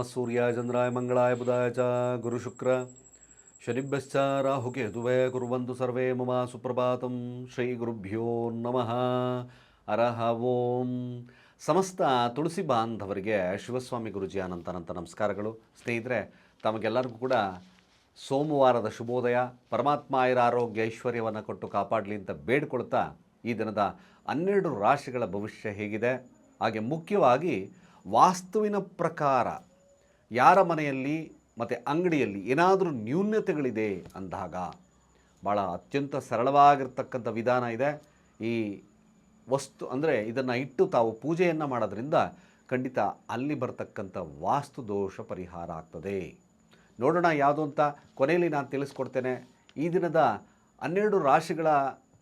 ನಮಃ ಸೂರ್ಯಾಯ ಚಂದ್ರಾಯ ಮಂಗಳಾಯ ಬುಧಾಯ ಚ ಗುರುಶುಕ್ರ ಶನಿಭ್ಯಶ್ಚ ರಾಹುಕೇತುವೇ ಕುರುವಂತು ಸರ್ವೇ ಮಮ ಸುಪ್ರಭಾತಂ ಶ್ರೀ ಗುರುಭ್ಯೋ ನಮಃ ಅರಹ ಓಂ ಸಮಸ್ತ ತುಳಸಿ ಬಾಂಧವರಿಗೆ ಶಿವಸ್ವಾಮಿ ಗುರುಜಿ ಅನಂತ ನಮಸ್ಕಾರಗಳು. ಸ್ನೇಹಿತರೆ, ತಮಗೆಲ್ಲರಿಗೂ ಕೂಡ ಸೋಮವಾರದ ಶುಭೋದಯ. ಪರಮಾತ್ಮ ಇರ ಆರೋಗ್ಯ ಐಶ್ವರ್ಯವನ್ನು ಕೊಟ್ಟು ಕಾಪಾಡಲಿ ಅಂತ ಬೇಡ್ಕೊಳ್ತಾ ಈ ದಿನದ ಹನ್ನೆರಡು ರಾಶಿಗಳ ಭವಿಷ್ಯ ಹೇಗಿದೆ. ಹಾಗೆ ಮುಖ್ಯವಾಗಿ ವಾಸ್ತುವಿನ ಪ್ರಕಾರ ಯಾರ ಮನೆಯಲ್ಲಿ ಮತ್ತು ಅಂಗಡಿಯಲ್ಲಿ ಏನಾದರೂ ನ್ಯೂನ್ಯತೆಗಳಿದೆ ಅಂದಾಗ ಭಾಳ ಅತ್ಯಂತ ಸರಳವಾಗಿರ್ತಕ್ಕಂಥ ವಿಧಾನ ಇದೆ. ಈ ವಸ್ತು ಅಂದರೆ ಇದನ್ನು ಇಟ್ಟು ತಾವು ಪೂಜೆಯನ್ನು ಮಾಡೋದ್ರಿಂದ ಖಂಡಿತ ಅಲ್ಲಿ ಬರ್ತಕ್ಕಂಥ ವಾಸ್ತು ದೋಷ ಪರಿಹಾರ ಆಗ್ತದೆ. ನೋಡೋಣ ಯಾವುದು ಅಂತ ಕೊನೆಯಲ್ಲಿ ನಾನು ತಿಳಿಸ್ಕೊಡ್ತೇನೆ. ಈ ದಿನದ ಹನ್ನೆರಡು ರಾಶಿಗಳ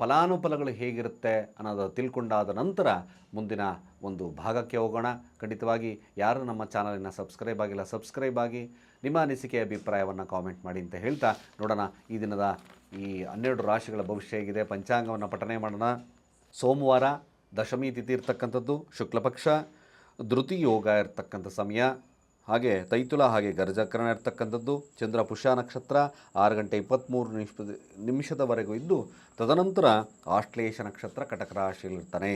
ಫಲಾನುಫಲಗಳು ಹೇಗಿರುತ್ತೆ ಅನ್ನೋದು ತಿಳ್ಕೊಂಡಾದ ನಂತರ ಮುಂದಿನ ಒಂದು ಭಾಗಕ್ಕೆ ಹೋಗೋಣ. ಖಂಡಿತವಾಗಿ ಯಾರು ನಮ್ಮ ಚಾನಲಿನ ಸಬ್ಸ್ಕ್ರೈಬ್ ಆಗಿಲ್ಲ, ಸಬ್ಸ್ಕ್ರೈಬ್ ಆಗಿ ನಿಮ್ಮ ಅನಿಸಿಕೆ, ಅಭಿಪ್ರಾಯವನ್ನು ಕಾಮೆಂಟ್ ಮಾಡಿ ಅಂತ ಹೇಳ್ತಾ ನೋಡೋಣ. ಈ ದಿನದ ಈ ಹನ್ನೆರಡು ರಾಶಿಗಳ ಭವಿಷ್ಯ ಹೇಗಿದೆ? ಪಂಚಾಂಗವನ್ನು ಪಠನೆ ಮಾಡೋಣ. ಸೋಮವಾರ ದಶಮಿ ತಿಥಿ ಇರ್ತಕ್ಕಂಥದ್ದು, ಶುಕ್ಲಪಕ್ಷ. ಧೃತಿ ಯೋಗ ಇರ್ತಕ್ಕಂಥ ಸಮಯ. ಹಾಗೆ ತೈತುಲ ಹಾಗೆ ಗರ್ಜಕರಣ ಇರ್ತಕ್ಕಂಥದ್ದು, ಚಂದ್ರ ಪುಷ್ಯ ನಕ್ಷತ್ರ ಆರು ಗಂಟೆ ಇಪ್ಪತ್ತ್ಮೂರು ನಿಮಿಷ ನಿಮಿಷದವರೆಗೂ ಇದ್ದು, ತದನಂತರ ಆಶ್ಲೇಷ ನಕ್ಷತ್ರ ಕಟಕ ರಾಶಿಯಲ್ಲಿರ್ತಾನೆ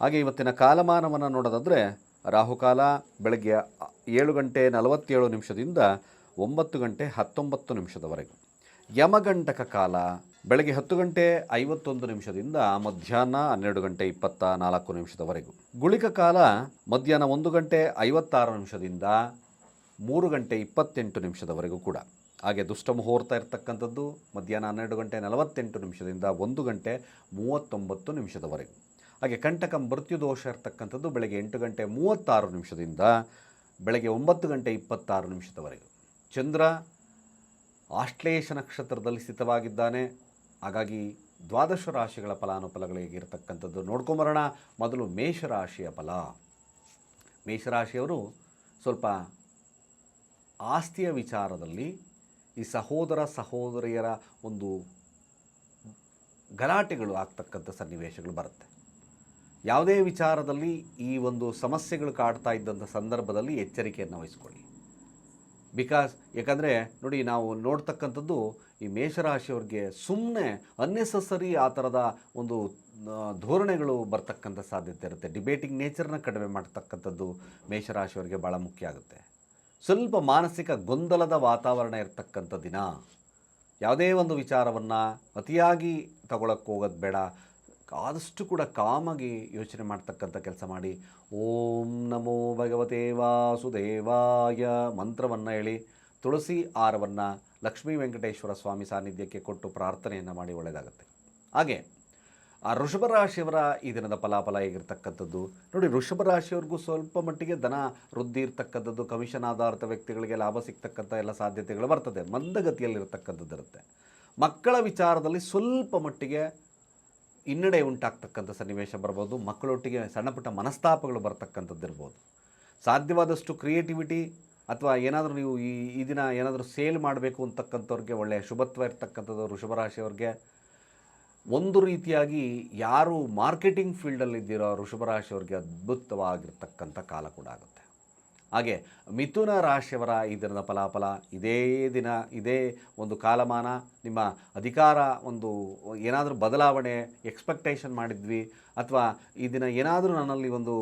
ಹಾಗೆ ಇವತ್ತಿನ ಕಾಲಮಾನವನ್ನು ನೋಡೋದಾದರೆ, ರಾಹುಕಾಲ ಬೆಳಗ್ಗೆ ಏಳು ಗಂಟೆ ನಲವತ್ತೇಳು ನಿಮಿಷದಿಂದ ಒಂಬತ್ತು ಗಂಟೆ ಹತ್ತೊಂಬತ್ತು ನಿಮಿಷದವರೆಗೂ. ಯಮಗಂಟಕ ಕಾಲ ಬೆಳಗ್ಗೆ ಹತ್ತು ಗಂಟೆ ಐವತ್ತೊಂದು ನಿಮಿಷದಿಂದ ಮಧ್ಯಾಹ್ನ ಹನ್ನೆರಡು ಗಂಟೆ ಇಪ್ಪತ್ತ ನಾಲ್ಕು ನಿಮಿಷದವರೆಗೂ. ಗುಳಿಕ ಕಾಲ ಮಧ್ಯಾಹ್ನ ಒಂದು ಗಂಟೆ ಐವತ್ತಾರು ನಿಮಿಷದಿಂದ ಮೂರು ಗಂಟೆ ಇಪ್ಪತ್ತೆಂಟು ನಿಮಿಷದವರೆಗೂ ಕೂಡ. ಹಾಗೆ ದುಷ್ಟ ಮುಹೂರ್ತ ಇರತಕ್ಕಂಥದ್ದು ಮಧ್ಯಾಹ್ನ ಹನ್ನೆರಡು ಗಂಟೆ ನಲವತ್ತೆಂಟು ನಿಮಿಷದಿಂದ ಒಂದು ಗಂಟೆ ಮೂವತ್ತೊಂಬತ್ತು ನಿಮಿಷದವರೆಗೂ. ಹಾಗೆ ಕಂಟಕ ಮೃತ್ಯು ದೋಷ ಇರತಕ್ಕಂಥದ್ದು ಬೆಳಗ್ಗೆ ಎಂಟು ಗಂಟೆ ಮೂವತ್ತಾರು ನಿಮಿಷದಿಂದ ಬೆಳಗ್ಗೆ ಒಂಬತ್ತು ಗಂಟೆ ಇಪ್ಪತ್ತಾರು ನಿಮಿಷದವರೆಗೂ. ಚಂದ್ರ ಆಶ್ಲೇಷ ನಕ್ಷತ್ರದಲ್ಲಿ ಸ್ಥಿತವಾಗಿದ್ದಾನೆ. ಹಾಗಾಗಿ ದ್ವಾದಶ ರಾಶಿಗಳ ಫಲಾನುಫಲಗಳು ಹೇಗಿರ್ತಕ್ಕಂಥದ್ದು ನೋಡ್ಕೊಂಬರೋಣ ಮೊದಲು ಮೇಷರಾಶಿಯ ಫಲ. ಮೇಷರಾಶಿಯವರು ಸ್ವಲ್ಪ ಆಸ್ತಿಯ ವಿಚಾರದಲ್ಲಿ ಈ ಸಹೋದರ ಸಹೋದರಿಯರ ಒಂದು ಗಲಾಟೆಗಳು ಆಗ್ತಕ್ಕಂಥ ಸನ್ನಿವೇಶಗಳು ಬರುತ್ತೆ. ಯಾವುದೇ ವಿಚಾರದಲ್ಲಿ ಈ ಒಂದು ಸಮಸ್ಯೆಗಳು ಕಾಡ್ತಾ ಇದ್ದಂಥ ಸಂದರ್ಭದಲ್ಲಿ ಎಚ್ಚರಿಕೆಯನ್ನು ವಹಿಸ್ಕೊಳ್ಳಿ. ಬಿಕಾಸ್ ಯಾಕಂದರೆ, ನೋಡಿ, ನಾವು ನೋಡ್ತಕ್ಕಂಥದ್ದು ಈ ಮೇಷರಾಶಿಯವ್ರಿಗೆ ಸುಮ್ಮನೆ ಅನ್ನೆಸಸರಿ ಆ ಥರದ ಒಂದು ಧೋರಣೆಗಳು ಬರ್ತಕ್ಕಂಥ ಸಾಧ್ಯತೆ ಇರುತ್ತೆ. ಡಿಬೇಟಿಂಗ್ ನೇಚರ್ನ ಕಡಿಮೆ ಮಾಡ್ತಕ್ಕಂಥದ್ದು ಮೇಷರಾಶಿಯವರಿಗೆ ಭಾಳ ಮುಖ್ಯ ಆಗುತ್ತೆ. ಸ್ವಲ್ಪ ಮಾನಸಿಕ ಗೊಂದಲದ ವಾತಾವರಣ ಇರತಕ್ಕಂಥ ದಿನ. ಯಾವುದೇ ಒಂದು ವಿಚಾರವನ್ನು ಅತಿಯಾಗಿ ತಗೊಳಕ್ಕೆ ಹೋಗೋದು ಬೇಡ. ಆದಷ್ಟು ಕೂಡ ಕಾಮಾಗಿ ಯೋಚನೆ ಮಾಡ್ತಕ್ಕಂಥ ಕೆಲಸ ಮಾಡಿ, ಓಂ ನಮೋ ಭಗವತೆ ವಾಸುದೇವಾಯ ಮಂತ್ರವನ್ನು ಹೇಳಿ, ತುಳಸಿ ಆರವನ್ನು ಲಕ್ಷ್ಮೀ ವೆಂಕಟೇಶ್ವರ ಸ್ವಾಮಿ ಸಾನ್ನಿಧ್ಯಕ್ಕೆ ಕೊಟ್ಟು ಪ್ರಾರ್ಥನೆಯನ್ನು ಮಾಡಿ ಒಳ್ಳೆಯದಾಗುತ್ತೆ ಹಾಗೆ, ಆ ಋಷಭ ರಾಶಿಯವರ ಈ ದಿನದ ಫಲಾಫಲ ಹೇಗಿರ್ತಕ್ಕಂಥದ್ದು? ನೋಡಿ ಋಷಭ ರಾಶಿಯವ್ರಿಗೂ ಸ್ವಲ್ಪ ಮಟ್ಟಿಗೆ ಧನ ವೃದ್ಧಿ ಇರ್ತಕ್ಕಂಥದ್ದು, ಕಮಿಷನ್ ಆಧಾರಿತ ವ್ಯಕ್ತಿಗಳಿಗೆ ಲಾಭ ಸಿಗ್ತಕ್ಕಂಥ ಎಲ್ಲ ಸಾಧ್ಯತೆಗಳು ಬರ್ತದೆ ಮಂದಗತಿಯಲ್ಲಿರ್ತಕ್ಕಂಥದ್ದು ಇರುತ್ತೆ ಮಕ್ಕಳ ವಿಚಾರದಲ್ಲಿ ಸ್ವಲ್ಪ ಮಟ್ಟಿಗೆ ಹಿನ್ನಡೆ ಉಂಟಾಗ್ತಕ್ಕಂಥ ಸನ್ನಿವೇಶ ಬರ್ಬೋದು, ಮಕ್ಕಳೊಟ್ಟಿಗೆ ಸಣ್ಣ ಪುಟ್ಟ ಮನಸ್ತಾಪಗಳು ಬರ್ತಕ್ಕಂಥದ್ದು ಇರ್ಬೋದು ಸಾಧ್ಯವಾದಷ್ಟು ಕ್ರಿಯೇಟಿವಿಟಿ ಅಥವಾ ಏನಾದರೂ ನೀವು ಈ ಈ ದಿನ ಏನಾದರೂ ಸೇಲ್ ಮಾಡಬೇಕು ಅಂತಕ್ಕಂಥವ್ರಿಗೆ ಒಳ್ಳೆಯ ಶುಭತ್ವ ಇರ್ತಕ್ಕಂಥದ್ದು ವೃಷಭರಾಶಿಯವ್ರಿಗೆ, ಒಂದು ರೀತಿಯಾಗಿ ಯಾರು ಮಾರ್ಕೆಟಿಂಗ್ ಫೀಲ್ಡಲ್ಲಿದ್ದೀರೋ ವೃಷಭರಾಶಿಯವ್ರಿಗೆ ಅದ್ಭುತವಾಗಿರ್ತಕ್ಕಂಥ ಕಾಲ ಕೂಡ ಆಗುತ್ತೆ. ಹಾಗೆ ಮಿಥುನ ರಾಶಿಯವರ ಈ ದಿನದ ಫಲಾಫಲ ಇದೇ ದಿನ, ಇದೇ ಒಂದು ಕಾಲಮಾನ. ನಿಮ್ಮ ಅಧಿಕಾರ ಒಂದು ಏನಾದರೂ ಬದಲಾವಣೆ ಎಕ್ಸ್ಪೆಕ್ಟೇಷನ್ ಮಾಡಿದ್ವಿ. ಅಥವಾ ಈ ದಿನ ಏನಾದರೂ ನನ್ನಲ್ಲಿ ಒಂದು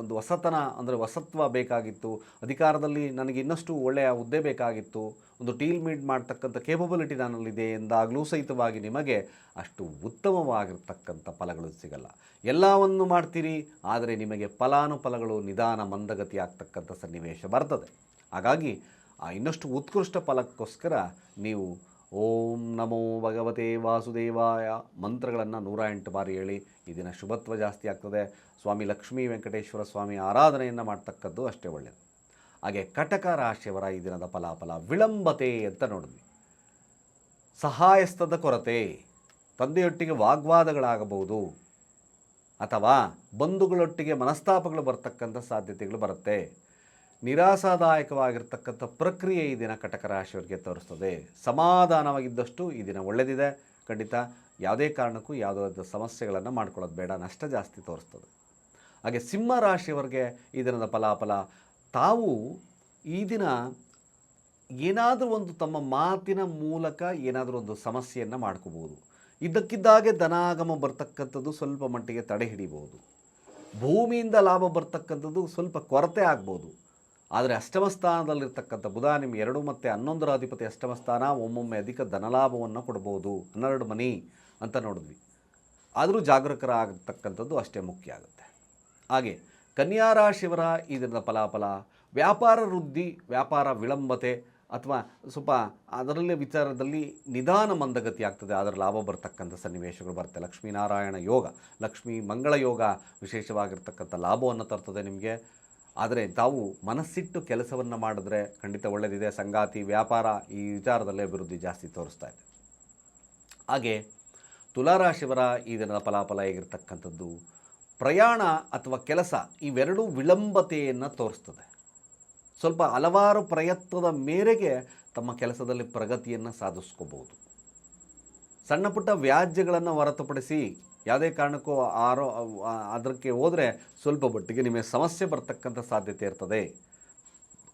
ಒಂದು ಹೊಸತನ ಅಂದರೆ ಹೊಸತ್ವ ಬೇಕಾಗಿತ್ತು, ಅಧಿಕಾರದಲ್ಲಿ ನನಗೆ ಇನ್ನಷ್ಟು ಒಳ್ಳೆಯ ಹುದ್ದೆ ಬೇಕಾಗಿತ್ತು, ಒಂದು ಟೀಲ್ ಮೀಟ್ ಮಾಡ್ತಕ್ಕಂಥ ಕೇಪಬಿಲಿಟಿ ನನ್ನಲ್ಲಿದೆ ಎಂದಾಗಲೂ ಸಹಿತವಾಗಿ ನಿಮಗೆ ಅಷ್ಟು ಉತ್ತಮವಾಗಿರ್ತಕ್ಕಂಥ ಫಲಗಳು ಸಿಗಲ್ಲ. ಎಲ್ಲವನ್ನು ಮಾಡ್ತೀರಿ, ಆದರೆ ನಿಮಗೆ ಫಲಾನುಫಲಗಳು ನಿಧಾನ ಮಂದಗತಿ ಆಗ್ತಕ್ಕಂಥ ಸನ್ನಿವೇಶ ಬರ್ತದೆ. ಹಾಗಾಗಿ, ಆ ಇನ್ನಷ್ಟು ಉತ್ಕೃಷ್ಟ ಫಲಕ್ಕೋಸ್ಕರ ನೀವು ಓಂ ನಮೋ ಭಗವತೆ ವಾಸುದೇವಾಯ. ಮಂತ್ರಗಳನ್ನು ನೂರ ಎಂಟು ಬಾರಿ ಹೇಳಿ, ಈ ದಿನ ಶುಭತ್ವ ಜಾಸ್ತಿ ಆಗ್ತದೆ. ಸ್ವಾಮಿ ಲಕ್ಷ್ಮೀ ವೆಂಕಟೇಶ್ವರ ಸ್ವಾಮಿ ಆರಾಧನೆಯನ್ನು ಮಾಡ್ತಕ್ಕದ್ದು ಅಷ್ಟೇ ಒಳ್ಳೆಯದು ಹಾಗೆ ಕಟಕ ರಾಶಿಯವರ ಈ ದಿನದ ಫಲಾಫಲ ವಿಳಂಬತೆ ಅಂತ ನೋಡಿದ್ವಿ. ಸಹಾಯಸ್ಥದ ಕೊರತೆ, ತಂದೆಯೊಟ್ಟಿಗೆ ವಾಗ್ವಾದಗಳಾಗಬಹುದು, ಅಥವಾ ಬಂಧುಗಳೊಟ್ಟಿಗೆ ಮನಸ್ತಾಪಗಳು ಬರ್ತಕ್ಕಂಥ ಸಾಧ್ಯತೆಗಳು ಬರುತ್ತೆ. ನಿರಾಸಾದಾಯಕವಾಗಿರ್ತಕ್ಕಂಥ ಪ್ರಕ್ರಿಯೆ ಈ ದಿನ ಕಟಕ ರಾಶಿಯವರಿಗೆ ತೋರಿಸ್ತದೆ. ಸಮಾಧಾನವಾಗಿದ್ದಷ್ಟು ಈ ದಿನ ಒಳ್ಳೆಯದಿದೆ ಖಂಡಿತ ಯಾವುದೇ ಕಾರಣಕ್ಕೂ ಯಾವುದಾದ ಸಮಸ್ಯೆಗಳನ್ನು ಮಾಡ್ಕೊಳ್ಳೋದು ಬೇಡ. ನಷ್ಟ ಜಾಸ್ತಿ ತೋರಿಸ್ತದೆ. ಹಾಗೆ ಸಿಂಹ ರಾಶಿಯವರಿಗೆ ಈ ದಿನದ ಫಲಾಫಲ, ತಾವು ಈ ದಿನ ಏನಾದರೂ ಒಂದು ತಮ್ಮ ಮಾತಿನ ಮೂಲಕ ಏನಾದರೂ ಒಂದು ಸಮಸ್ಯೆಯನ್ನು ಮಾಡ್ಕೋಬೋದು ಇದ್ದಕ್ಕಿದ್ದಾಗೆ ಧನಾಗಮ ಬರ್ತಕ್ಕಂಥದ್ದು ಸ್ವಲ್ಪ ಮಟ್ಟಿಗೆ ತಡೆ ಹಿಡಿಬೋದು ಭೂಮಿಯಿಂದ ಲಾಭ ಬರ್ತಕ್ಕಂಥದ್ದು ಸ್ವಲ್ಪ ಕೊರತೆ ಆಗ್ಬೋದು ಆದರೆ ಅಷ್ಟಮ ಸ್ಥಾನದಲ್ಲಿರ್ತಕ್ಕಂಥ ಬುಧ ನಿಮ್ಮ ಎರಡು ಮತ್ತು ಹನ್ನೊಂದರ ಅಧಿಪತಿ ಅಷ್ಟಮ ಸ್ಥಾನ ಒಮ್ಮೊಮ್ಮೆ ಅಧಿಕ ಧನಲಾಭವನ್ನು ಕೊಡ್ಬೋದು. ಹನ್ನೆರಡು ಮನಿ ಅಂತ ನೋಡಿದ್ವಿ. ಆದರೂ ಜಾಗರೂಕರಾಗತಕ್ಕಂಥದ್ದು ಅಷ್ಟೇ ಮುಖ್ಯ ಆಗುತ್ತೆ. ಹಾಗೆ ಕನ್ಯಾ ರಾಶಿಯವರ ಈ ದಿನದ ಫಲಾಫಲ, ವ್ಯಾಪಾರ ವೃದ್ಧಿ, ವ್ಯಾಪಾರ ವಿಳಂಬತೆ ಅಥವಾ ಸ್ವಲ್ಪ ಅದರಲ್ಲೇ ವಿಚಾರದಲ್ಲಿ ನಿಧಾನ ಮಂದಗತಿ ಆಗ್ತದೆ. ಅದರ ಲಾಭ ಬರ್ತಕ್ಕಂಥ ಸನ್ನಿವೇಶಗಳು ಬರುತ್ತೆ. ಲಕ್ಷ್ಮೀನಾರಾಯಣ ಯೋಗ, ಲಕ್ಷ್ಮೀ ಮಂಗಳ ಯೋಗ ವಿಶೇಷವಾಗಿರ್ತಕ್ಕಂಥ ಲಾಭವನ್ನು ತರ್ತದೆ ನಿಮಗೆ. ಆದರೆ ತಾವು ಮನಸ್ಸಿಟ್ಟು ಕೆಲಸವನ್ನು ಮಾಡಿದ್ರೆ ಖಂಡಿತ ಒಳ್ಳೆಯದಿದೆ ಸಂಗಾತಿ, ವ್ಯಾಪಾರ ಈ ವಿಚಾರದಲ್ಲೇ ಅಭಿವೃದ್ಧಿ ಜಾಸ್ತಿ ತೋರಿಸ್ತಾ ಇದೆ. ಹಾಗೆ ತುಲಾರಾಶಿವರ ಈ ದಿನದ ಫಲಾಫಲ ಹೇಗಿರ್ತಕ್ಕಂಥದ್ದು? ಪ್ರಯಾಣ ಅಥವಾ ಕೆಲಸ ಇವೆರಡೂ ವಿಳಂಬತೆಯನ್ನು ತೋರಿಸ್ತದೆ. ಸ್ವಲ್ಪ ಹಲವಾರು ಪ್ರಯತ್ನದ ಮೇರೆಗೆ ತಮ್ಮ ಕೆಲಸದಲ್ಲಿ ಪ್ರಗತಿಯನ್ನು ಸಾಧಿಸ್ಕೋಬೋದು ಸಣ್ಣ ಪುಟ್ಟ ವ್ಯಾಜ್ಯಗಳನ್ನು ಹೊರತುಪಡಿಸಿ ಯಾವುದೇ ಕಾರಣಕ್ಕೂ ಆರೋ ಅದಕ್ಕೆ ಹೋದರೆ ಸ್ವಲ್ಪ ಮಟ್ಟಿಗೆ ನಿಮಗೆ ಸಮಸ್ಯೆ ಬರ್ತಕ್ಕಂಥ ಸಾಧ್ಯತೆ ಇರ್ತದೆ.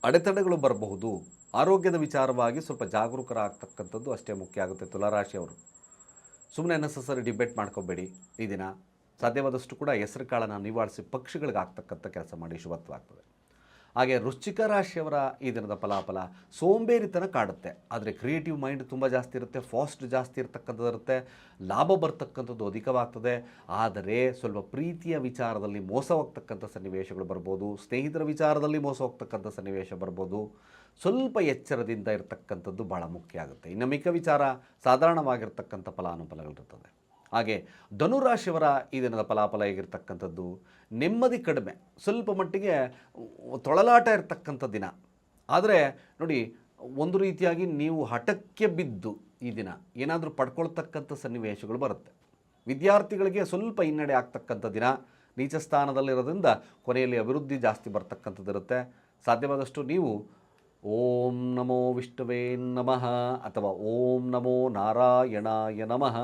ಅಡೆತಡೆಗಳು ಬರಬಹುದು. ಆರೋಗ್ಯದ ವಿಚಾರವಾಗಿ ಸ್ವಲ್ಪ ಜಾಗರೂಕರಾಗ್ತಕ್ಕಂಥದ್ದು ಅಷ್ಟೇ ಮುಖ್ಯ ಆಗುತ್ತೆ ತುಲಾರಾಶಿಯವರು ಸುಮ್ಮನೆ ನೆಸಸರಿ ಡಿಬೇಟ್ ಮಾಡ್ಕೋಬೇಡಿ ಈ ದಿನ. ಸಾಧ್ಯವಾದಷ್ಟು ಕೂಡ ಹೆಸರು ಕಾಳನ್ನು ನಿವಾರಿಸಿ ಪಕ್ಷಿಗಳಿಗೆ ಆಗ್ತಕ್ಕಂಥ ಕೆಲಸ ಮಾಡಿ ಶುಭತ್ವಾಗ್ತದೆ ಹಾಗೆ ವೃಶ್ಚಿಕ ರಾಶಿಯವರ ಈ ದಿನದ ಫಲಾಫಲ ಸೋಂಬೇರಿತನ ಕಾಡುತ್ತೆ. ಆದರೆ ಕ್ರಿಯೇಟಿವ್ ಮೈಂಡ್ ತುಂಬ ಜಾಸ್ತಿ ಇರುತ್ತೆ ಫಾಸ್ಟ್ ಜಾಸ್ತಿ ಇರತಕ್ಕಂಥದ್ದು ಇರುತ್ತೆ, ಲಾಭ ಬರ್ತಕ್ಕಂಥದ್ದು ಅಧಿಕವಾಗ್ತದೆ. ಆದರೆ ಸ್ವಲ್ಪ ಪ್ರೀತಿಯ ವಿಚಾರದಲ್ಲಿ ಮೋಸ ಹೋಗ್ತಕ್ಕಂಥ ಸನ್ನಿವೇಶಗಳು ಬರ್ಬೋದು, ಸ್ನೇಹಿತರ ವಿಚಾರದಲ್ಲಿ ಮೋಸ ಹೋಗ್ತಕ್ಕಂಥ ಸನ್ನಿವೇಶ ಬರ್ಬೋದು. ಸ್ವಲ್ಪ ಎಚ್ಚರದಿಂದ ಇರತಕ್ಕಂಥದ್ದು ಭಾಳ ಮುಖ್ಯ ಆಗುತ್ತೆ. ಇನ್ನು ಮಿಕ್ಕ ವಿಚಾರ ಸಾಧಾರಣವಾಗಿರ್ತಕ್ಕಂಥ ಫಲಾನುಫಲಗಳಿರ್ತದೆ ಹಾಗೆ ಧನುರಾಶಿಯವರ ಈ ದಿನದ ಫಲಾಫಲ ಹೇಗಿರ್ತಕ್ಕಂಥದ್ದು? ನೆಮ್ಮದಿ ಕಡಿಮೆ. ಸ್ವಲ್ಪ ಮಟ್ಟಿಗೆ ತೊಳಲಾಟ ಇರತಕ್ಕಂಥ ದಿನ. ಆದರೆ ನೋಡಿ, ಒಂದು ರೀತಿಯಾಗಿ ನೀವು ಹಠಕ್ಕೆ ಬಿದ್ದು ಈ ದಿನ ಏನಾದರೂ ಪಡ್ಕೊಳ್ತಕ್ಕಂಥ ಸನ್ನಿವೇಶಗಳು ಬರುತ್ತೆ. ವಿದ್ಯಾರ್ಥಿಗಳಿಗೆ ಸ್ವಲ್ಪ ಹಿನ್ನಡೆ ಆಗ್ತಕ್ಕಂಥ ದಿನ. ನೀಚ ಸ್ಥಾನದಲ್ಲಿರೋದ್ರಿಂದ ಕೊನೆಯಲ್ಲಿ ಅಭಿವೃದ್ಧಿ ಜಾಸ್ತಿ ಬರ್ತಕ್ಕಂಥದ್ದಿರುತ್ತೆ. ಸಾಧ್ಯವಾದಷ್ಟು ನೀವು ಓಂ ನಮೋ ವಿಷ್ಣುವೇ ನಮಃ ಅಥವಾ ಓಂ ನಮೋ ನಾರಾಯಣಾಯ ನಮಃ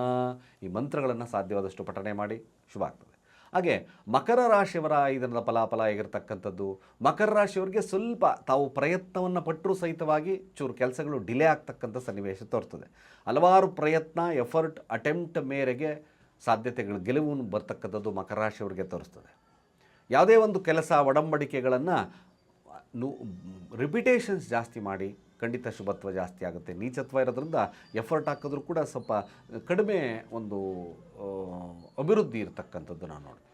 ಈ ಮಂತ್ರಗಳನ್ನು ಸಾಧ್ಯವಾದಷ್ಟು ಪಠನೆ ಮಾಡಿ ಶುಭ ಆಗ್ತದೆ ಹಾಗೆ ಮಕರ ರಾಶಿಯವರ ಇದರ ಫಲಾಫಲ ಹೇಗಿರ್ತಕ್ಕಂಥದ್ದು? ಮಕರ ರಾಶಿಯವರಿಗೆ ಸ್ವಲ್ಪ ತಾವು ಪ್ರಯತ್ನವನ್ನು ಪಟ್ಟರೂ ಸಹಿತವಾಗಿ ಚೂರು ಕೆಲಸಗಳು ಡಿಲೇ ಆಗ್ತಕ್ಕಂಥ ಸನ್ನಿವೇಶ ತೋರ್ತದೆ. ಹಲವಾರು ಪ್ರಯತ್ನ, ಎಫರ್ಟ್, ಅಟೆಂಪ್ಟ್ ಮೇರೆಗೆ ಸಾಧ್ಯತೆಗಳು, ಗೆಲುವು ಬರ್ತಕ್ಕಂಥದ್ದು ಮಕರ ರಾಶಿಯವರಿಗೆ ತೋರಿಸ್ತದೆ. ಯಾವುದೇ ಒಂದು ಕೆಲಸ, ಒಡಂಬಡಿಕೆಗಳನ್ನು ನು ರಿಪಿಟೇಷನ್ಸ್ ಜಾಸ್ತಿ ಮಾಡಿ, ಖಂಡಿತ ಶುಭತ್ವ ಜಾಸ್ತಿ ಆಗುತ್ತೆ. ನೀಚತ್ವ ಇರೋದ್ರಿಂದ ಎಫರ್ಟ್ ಹಾಕಿದ್ರೂ ಕೂಡ ಸ್ವಲ್ಪ ಕಡಿಮೆ ಒಂದು ಅಭಿವೃದ್ಧಿ ಇರತಕ್ಕಂಥದ್ದು ನಾನು ನೋಡಿದೆ.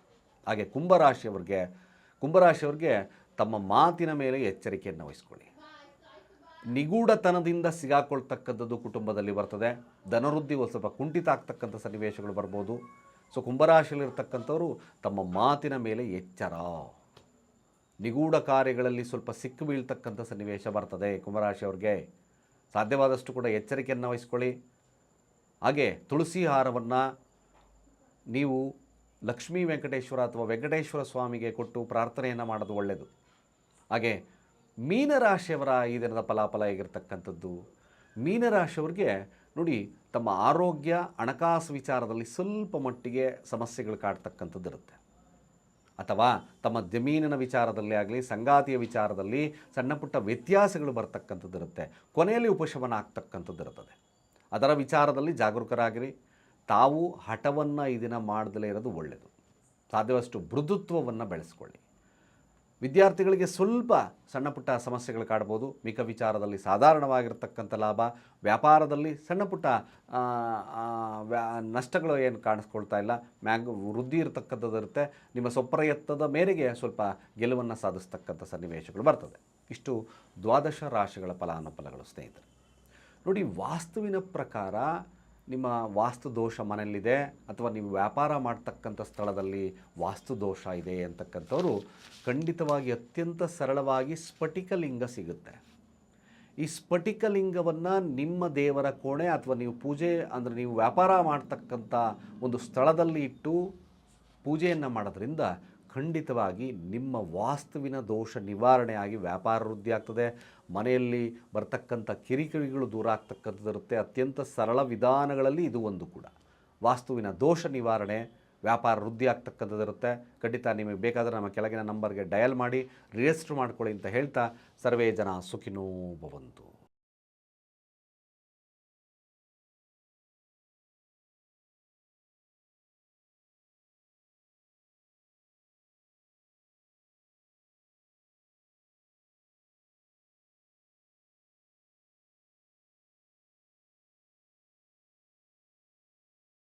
ಹಾಗೆ ಕುಂಭರಾಶಿಯವ್ರಿಗೆ ಕುಂಭರಾಶಿಯವ್ರಿಗೆ ತಮ್ಮ ಮಾತಿನ ಮೇಲೆ ಎಚ್ಚರಿಕೆಯನ್ನು ವಹಿಸ್ಕೊಳ್ಳಿ. ನಿಗೂಢತನದಿಂದ ಸಿಗಾಕೊಳ್ತಕ್ಕಂಥದ್ದು ಕುಟುಂಬದಲ್ಲಿ ಬರ್ತದೆ. ಧನವೃದ್ಧಿ ಒಂದು ಸ್ವಲ್ಪ ಕುಂಠಿತ ಆಗ್ತಕ್ಕಂಥ ಸನ್ನಿವೇಶಗಳು ಬರ್ಬೋದು. ಸೊ, ಕುಂಭರಾಶಿಯಲ್ಲಿರ್ತಕ್ಕಂಥವರು ತಮ್ಮ ಮಾತಿನ ಮೇಲೆ ಎಚ್ಚರ. ನಿಗೂಢ ಕಾರ್ಯಗಳಲ್ಲಿ ಸ್ವಲ್ಪ ಸಿಕ್ಕು ಬೀಳ್ತಕ್ಕಂಥ ಸನ್ನಿವೇಶ ಬರ್ತದೆ. ಕುಂಭರಾಶಿಯವ್ರಿಗೆ ಸಾಧ್ಯವಾದಷ್ಟು ಕೂಡ ಎಚ್ಚರಿಕೆಯನ್ನು ವಹಿಸ್ಕೊಳ್ಳಿ. ಹಾಗೆ ತುಳಸಿ ಹಾರವನ್ನು ನೀವು ಲಕ್ಷ್ಮೀ ವೆಂಕಟೇಶ್ವರ ಅಥವಾ ವೆಂಕಟೇಶ್ವರ ಸ್ವಾಮಿಗೆ ಕೊಟ್ಟು ಪ್ರಾರ್ಥನೆಯನ್ನು ಮಾಡೋದು ಒಳ್ಳೆಯದು ಹಾಗೆ ಮೀನರಾಶಿಯವರ ಈ ದಿನದ ಫಲಾಫಲ ಹೇಗಿರ್ತಕ್ಕಂಥದ್ದು? ಮೀನರಾಶಿಯವ್ರಿಗೆ ನೋಡಿ ತಮ್ಮ ಆರೋಗ್ಯ, ಹಣಕಾಸು ವಿಚಾರದಲ್ಲಿ ಸ್ವಲ್ಪ ಮಟ್ಟಿಗೆ ಸಮಸ್ಯೆಗಳು ಕಾಡ್ತಕ್ಕಂಥದ್ದು ಇರುತ್ತೆ. ಅಥವಾ ತಮ್ಮ ಜಮೀನಿನ ವಿಚಾರದಲ್ಲಿ ಆಗಲಿ, ಸಂಗಾತಿಯ ವಿಚಾರದಲ್ಲಿ ಸಣ್ಣ ಪುಟ್ಟ ವ್ಯತ್ಯಾಸಗಳು ಬರ್ತಕ್ಕಂಥದ್ದು ಇರುತ್ತೆ. ಕೊನೆಯಲ್ಲಿ ಉಪಶಮನ ಆಗ್ತಕ್ಕಂಥದ್ದು ಇರುತ್ತದೆ. ಅದರ ವಿಚಾರದಲ್ಲಿ ಜಾಗರೂಕರಾಗಿರಿ. ತಾವು ಹಠವನ್ನು ಈ ದಿನ ಮಾಡದಲೇ ಇರೋದು ಒಳ್ಳೆಯದು ಸಾಧ್ಯವಷ್ಟು ಮೃದುತ್ವವನ್ನು ಬೆಳೆಸ್ಕೊಳ್ಳಿ. ವಿದ್ಯಾರ್ಥಿಗಳಿಗೆ ಸ್ವಲ್ಪ ಸಣ್ಣ ಪುಟ್ಟ ಸಮಸ್ಯೆಗಳು ಕಾಡ್ಬೋದು. ಮಿಕ ವಿಚಾರದಲ್ಲಿ ಸಾಧಾರಣವಾಗಿರ್ತಕ್ಕಂಥ ಲಾಭ. ವ್ಯಾಪಾರದಲ್ಲಿ ಸಣ್ಣ ಪುಟ್ಟ ನಷ್ಟಗಳು ಏನು ಕಾಣಿಸ್ಕೊಳ್ತಾ ಇಲ್ಲ. ಮ್ಯಾಂಗ್ ವೃದ್ಧಿ ಇರತಕ್ಕಂಥದ್ದು ಇರುತ್ತೆ. ನಿಮ್ಮ ಸ್ವಪ್ರಯತ್ನದ ಮೇರೆಗೆ ಸ್ವಲ್ಪ ಗೆಲುವನ್ನು ಸಾಧಿಸ್ತಕ್ಕಂಥ ಸನ್ನಿವೇಶಗಳು ಬರ್ತದೆ. ಇಷ್ಟು ದ್ವಾದಶ ರಾಶಿಗಳ ಫಲಾನುಫಲಗಳು ಸ್ನೇಹಿತರೆ. ನೋಡಿ, ವಾಸ್ತುವಿನ ಪ್ರಕಾರ ನಿಮ್ಮ ವಾಸ್ತು ದೋಷ ಮನೆಯಲ್ಲಿದೆ ಅಥವಾ ನೀವು ವ್ಯಾಪಾರ ಮಾಡ್ತಕ್ಕಂಥ ಸ್ಥಳದಲ್ಲಿ ವಾಸ್ತು ದೋಷ ಇದೆ ಅಂತಕ್ಕಂಥವ್ರು ಖಂಡಿತವಾಗಿ ಅತ್ಯಂತ ಸರಳವಾಗಿ ಸ್ಫಟಿಕಲಿಂಗ ಸಿಗುತ್ತೆ. ಈ ಸ್ಫಟಿಕಲಿಂಗವನ್ನು ನಿಮ್ಮ ದೇವರ ಕೋಣೆ ಅಥವಾ ನೀವು ಪೂಜೆ ಅಂದರೆ ನೀವು ವ್ಯಾಪಾರ ಮಾಡ್ತಕ್ಕಂಥ ಒಂದು ಸ್ಥಳದಲ್ಲಿ ಇಟ್ಟು ಪೂಜೆಯನ್ನು ಮಾಡೋದ್ರಿಂದ ಖಂಡಿತವಾಗಿ ನಿಮ್ಮ ವಾಸ್ತುವಿನ ದೋಷ ನಿವಾರಣೆಯಾಗಿ ವ್ಯಾಪಾರ ವೃದ್ಧಿ ಆಗ್ತದೆ. ಮನೆಯಲ್ಲಿ ಬರ್ತಕ್ಕಂಥ ಕಿರಿಕಿರಿಗಳು ದೂರ ಆಗ್ತಕ್ಕಂಥದ್ದು ಇರುತ್ತೆ. ಅತ್ಯಂತ ಸರಳ ವಿಧಾನಗಳಲ್ಲಿ ಇದು ಒಂದು ಕೂಡ. ವಾಸ್ತುವಿನ ದೋಷ ನಿವಾರಣೆ, ವ್ಯಾಪಾರ ವೃದ್ಧಿ ಆಗ್ತಕ್ಕಂಥದ್ದಿರುತ್ತೆ ಖಂಡಿತ ನಿಮಗೆ ಬೇಕಾದರೆ ನಮ್ಮ ಕೆಳಗಿನ ನಂಬರ್ಗೆ ಡಯಲ್ ಮಾಡಿ, ರಿಜಿಸ್ಟರ್ ಮಾಡ್ಕೊಳ್ಳಿ ಅಂತ ಹೇಳ್ತಾ ಸರ್ವೇ ಜನ ಸುಖಿನೋ ಭವಂತು.